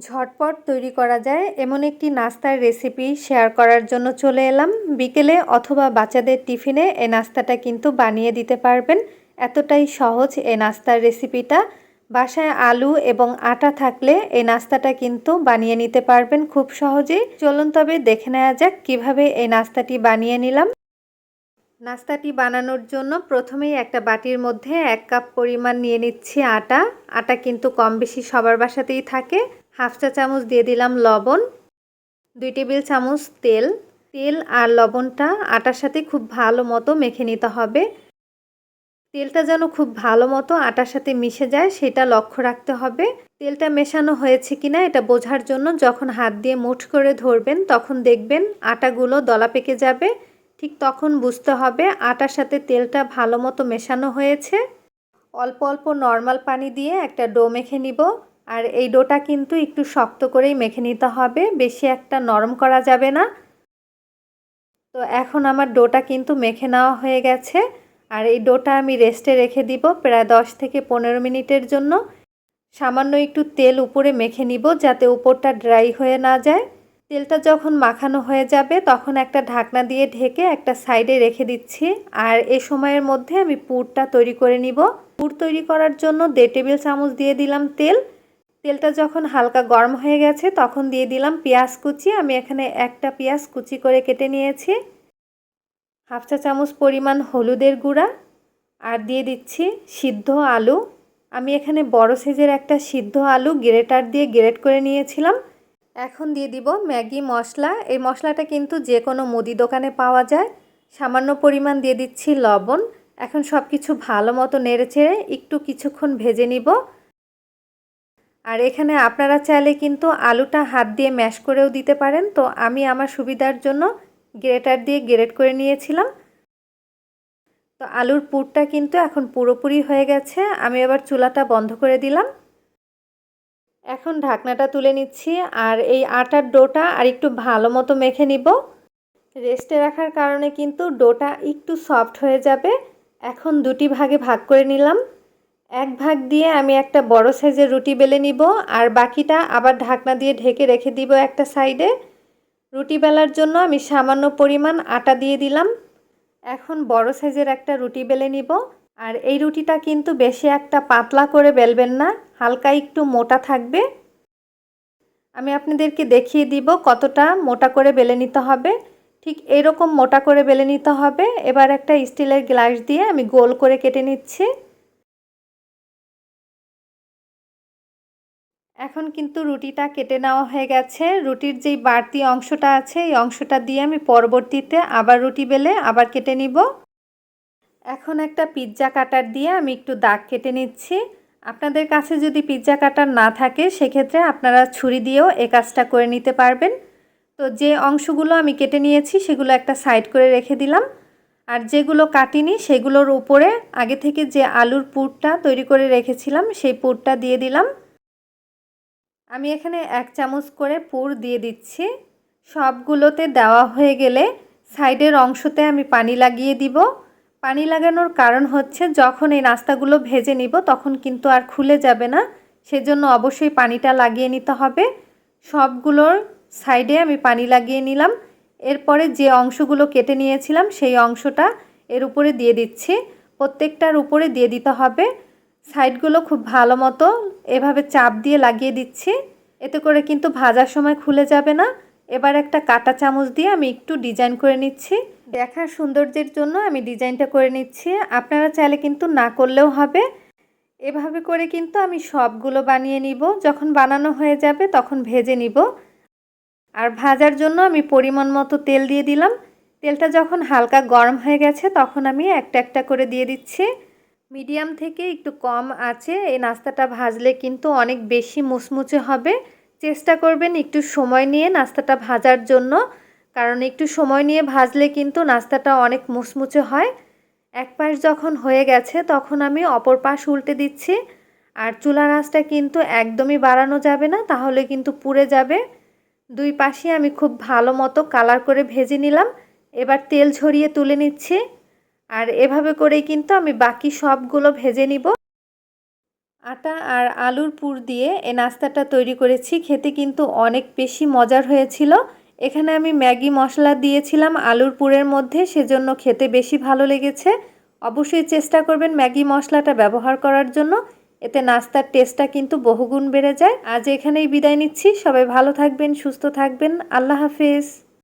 ঝটপট তৈরি করা যায়। এমন একটি নাস্তার রেসিপি শেয়ার করার জন্য চলে এলাম। বিকেলে অথবা বাচ্চাদের টিফিনে এই নাস্তাটা কিন্তু বানিয়ে দিতে পারবেন। এতটাই সহজ এই নাস্তার রেসিপিটা বাসায় আলু এবং আটা থাকলে এই নাস্তাটা কিন্তু বানিয়ে নিতে পারবেন খুব সহজেই। চলুন তবে দেখে নেওয়া যাক কীভাবে এই নাস্তাটি বানিয়ে নিলাম। নাস্তাটি বানানোর জন্য প্রথমেই একটা বাটির মধ্যে এক কাপ পরিমাণ নিয়ে নিচ্ছি আটা। আটা কিন্তু কম বেশি সবার বাসাতেই থাকে। হাফ চা চামচ দিয়ে দিলাম লবণ, দুই টেবিল চামচ তেল। তেল আর লবণটা আটার সাথে খুব ভালো মতো মেখে নিতে হবে। তেলটা যেন খুব ভালো মতো আটার সাথে মিশে যায় সেটা লক্ষ্য রাখতে হবে। তেলটা মেশানো হয়েছে কিনা এটা বোঝার জন্য যখন হাত দিয়ে মুঠ করে ধরবেন তখন দেখবেন আটাগুলো দলা পেকে যাবে। ঠিক তখন বুঝতে হবে আটার সাথে তেলটা ভালো মতো মেশানো হয়েছে। অল্প অল্প নর্মাল পানি দিয়ে একটা ডো মেখে নিব। আর এই ডোটা কিন্তু একটু শক্ত করেই মেখে নিতে হবে, বেশি একটা নরম করা যাবে না। তো এখন আমার ডোটা কিন্তু মেখে নেওয়া হয়ে গেছে, আর এই ডোটা আমি রেস্টে রেখে দিব প্রায় দশ থেকে পনেরো মিনিটের জন্য। সামান্য একটু তেল উপরে মেখে নিব যাতে উপরটা ড্রাই হয়ে না যায়। তেলটা যখন মাখানো হয়ে যাবে তখন একটা ঢাকনা দিয়ে ঢেকে একটা সাইডে রেখে দিচ্ছি, আর এ সময়ের মধ্যে আমি পুরটা তৈরি করে নিব। পুর তৈরি করার জন্য দেড় টেবিল চামচ দিয়ে দিলাম তেল তেলটা যখন হালকা গরম হয়ে গেছে, তখন দিয়ে দিলাম পেঁয়াজ কুচি। আমি এখানে একটা পেঁয়াজ কুচি করে কেটে নিয়েছি। হাফ চা চামচ পরিমাণ হলুদের গুঁড়া আর দিয়ে দিচ্ছি সিদ্ধ আলু। আমি এখানে বড় সাইজের একটা সিদ্ধ আলু গ্রেটার দিয়ে গ্রেট করে নিয়েছিলাম। এখন দিয়ে দিব ম্যাগি মশলা। এই মশলাটা কিন্তু যে কোনো মুদি দোকানে পাওয়া যায়। সামান্য পরিমাণ দিয়ে দিচ্ছি লবণ। এখন সব কিছু ভালো মতো নেড়ে চেড়ে একটু কিছুক্ষণ ভেজে নিব। আর এখানে আপনারা চাইলে কিন্তু আলুটা হাত দিয়ে ম্যাশ করেও দিতে পারেন। তো আমি আমার সুবিধার জন্য গ্রেটার দিয়ে গ্রেট করে নিয়েছিলাম। তো আলুর পুরটা কিন্তু এখন পুরোপুরি হয়ে গেছে। আমি এবার চুলাটা বন্ধ করে দিলাম। এখন ঢাকনাটা তুলে নিচ্ছি আর এই আটার ডোটা আর একটু ভালো মতো মেখে নিব। রেস্টে রাখার কারণে কিন্তু ডোটা একটু সফট হয়ে যাবে। এখন দুটি ভাগে ভাগ করে নিলাম। এক ভাগ দিয়ে আমি একটা বড় সাইজের রুটি বেলে নিব, আর বাকিটা আবার ঢাকনা দিয়ে ঢেকে রেখে দিব একটা সাইডে। রুটি বেলার জন্য আমি সামান্য পরিমাণ আটা দিয়ে দিলাম। এখন বড় সাইজের একটা রুটি বেলে নিব, আর এই রুটিটা কিন্তু বেশি একটা পাতলা করে বেলবেন না, হালকা একটু মোটা থাকবে। আমি আপনাদেরকে দেখিয়ে দিব কতটা মোটা করে বেলে নিতে হবে। ঠিক এরকম মোটা করে বেলে নিতে হবে। এবার একটা স্টিলের গ্লাস দিয়ে আমি গোল করে কেটে নিচ্ছি। এখন কিন্তু রুটিটা কেটে নেওয়া হয়ে গেছে। রুটির যেই বাড়তি অংশটা আছে, এই অংশটা দিয়ে আমি পরবর্তীতে আবার রুটি বেলে আবার কেটে নিব। এখন একটা পিৎজা কাটার দিয়ে আমি একটু দাগ কেটে নিচ্ছি। আপনাদের কাছে যদি পিৎজা কাটার না থাকে, সেক্ষেত্রে আপনারা ছুরি দিয়েও এ কাজটা করে নিতে পারবেন। তো যে অংশগুলো আমি কেটে নিয়েছি, সেগুলো একটা সাইড করে রেখে দিলাম। আর যেগুলো কাটিনি, সেগুলোর উপরে আগে থেকে যে আলুর পুরটা তৈরি করে রেখেছিলাম, সেই পুরটা দিয়ে দিলাম। আমি এখানে এক চামচ করে পুর দিয়ে দিচ্ছি। সবগুলোতে দেওয়া হয়ে গেলে সাইডের অংশতে আমি পানি লাগিয়ে দিব। পানি লাগানোর কারণ হচ্ছে যখন এই নাস্তাগুলো ভেজে নিব তখন কিন্তু আর খুলে যাবে না, সেজন্য অবশ্যই পানিটা লাগিয়ে নিতে হবে। সবগুলোর সাইডে আমি পানি লাগিয়ে নিলাম। এরপরে যে অংশগুলো কেটে নিয়েছিলাম সেই অংশটা এর উপরে দিয়ে দিচ্ছি। প্রত্যেকটার উপরে দিয়ে দিতে হবে। সাইডগুলো খুব ভালো মতো এভাবে চাপ দিয়ে লাগিয়ে দিচ্ছি। এতে করে কিন্তু ভাজার সময় খুলে যাবে না। এবার একটা কাটা চামচ দিয়ে আমি একটু ডিজাইন করে নিচ্ছি। দেখার সৌন্দর্যের জন্য আমি ডিজাইনটা করে নিচ্ছি। আপনারা চাইলে কিন্তু না করলেও হবে। এভাবে করে কিন্তু আমি সবগুলো বানিয়ে নিব। যখন বানানো হয়ে যাবে তখন ভেজে নিব। আর ভাজার জন্য আমি পরিমাণ মতো তেল দিয়ে দিলাম। তেলটা যখন হালকা গরম হয়ে গেছে তখন আমি একটা একটা করে দিয়ে দিচ্ছি। মিডিয়াম থেকে একটু কম আছে। এই নাস্তাটা ভাজলে কিন্তু অনেক বেশি মুচমুচে হবে। চেষ্টা করবেন একটু সময় নিয়ে নাস্তাটা ভাজার জন্য। কারণ একটু সময় নিয়ে ভাজলে কিন্তু নাস্তাটা অনেক মুচমুচে হয়। এক পাশ যখন হয়ে গেছে, তখন আমি অপর পাশ উল্টে দিচ্ছি। আর চুলা আঁচটা কিন্তু একদমই বাড়ানো যাবে না, তাহলে কিন্তু পুড়ে যাবে। দুই পাশে আমি খুব ভালো মতো কালার করে ভেজে নিলাম। এবার তেল ঝরিয়ে তুলে নিচ্ছি। আর এভাবে করেই কিন্তু আমি বাকি সবগুলো ভেজে নিব। আটা আর আলুর পুর দিয়ে এই নাস্তাটা তৈরি করেছি। খেতে কিন্তু অনেক বেশি মজার হয়েছিল। এখানে আমি ম্যাগি মশলা দিয়েছিলাম আলুর পুরের মধ্যে, সেজন্য খেতে বেশি ভালো লেগেছে। অবশ্যই চেষ্টা করবেন ম্যাগি মশলাটা ব্যবহার করার জন্য। এতে নাস্তার টেস্টটা কিন্তু বহুগুণ বেড়ে যায়। আজ এখানেই বিদায় নিচ্ছি। সবাই ভালো থাকবেন, সুস্থ থাকবেন। আল্লাহ হাফেজ।